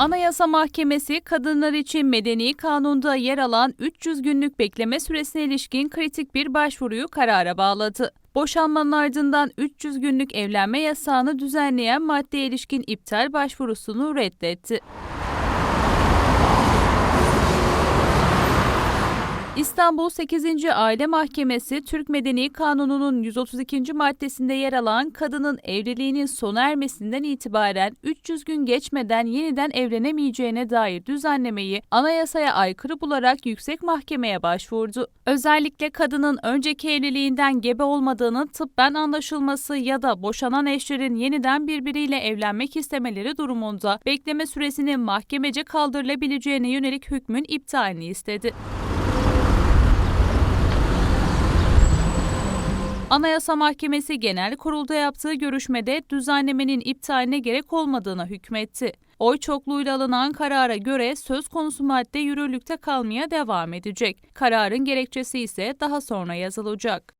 Anayasa Mahkemesi kadınlar için medeni kanunda yer alan 300 günlük bekleme süresine ilişkin kritik bir başvuruyu karara bağladı. Boşanmanın ardından 300 günlük evlenme yasağını düzenleyen maddeye ilişkin iptal başvurusunu reddetti. İstanbul 8. Aile Mahkemesi, Türk Medeni Kanunu'nun 132. maddesinde yer alan kadının evliliğinin sona ermesinden itibaren 300 gün geçmeden yeniden evlenemeyeceğine dair düzenlemeyi anayasaya aykırı bularak yüksek mahkemeye başvurdu. Özellikle kadının önceki evliliğinden gebe olmadığının tıbben anlaşılması ya da boşanan eşlerin yeniden birbiriyle evlenmek istemeleri durumunda bekleme süresinin mahkemece kaldırılabileceğine yönelik hükmün iptalini istedi. Anayasa Mahkemesi Genel Kurul'da yaptığı görüşmede düzenlemenin iptaline gerek olmadığına hükmetti. Oy çokluğuyla alınan karara göre söz konusu madde yürürlükte kalmaya devam edecek. Kararın gerekçesi ise daha sonra yazılacak.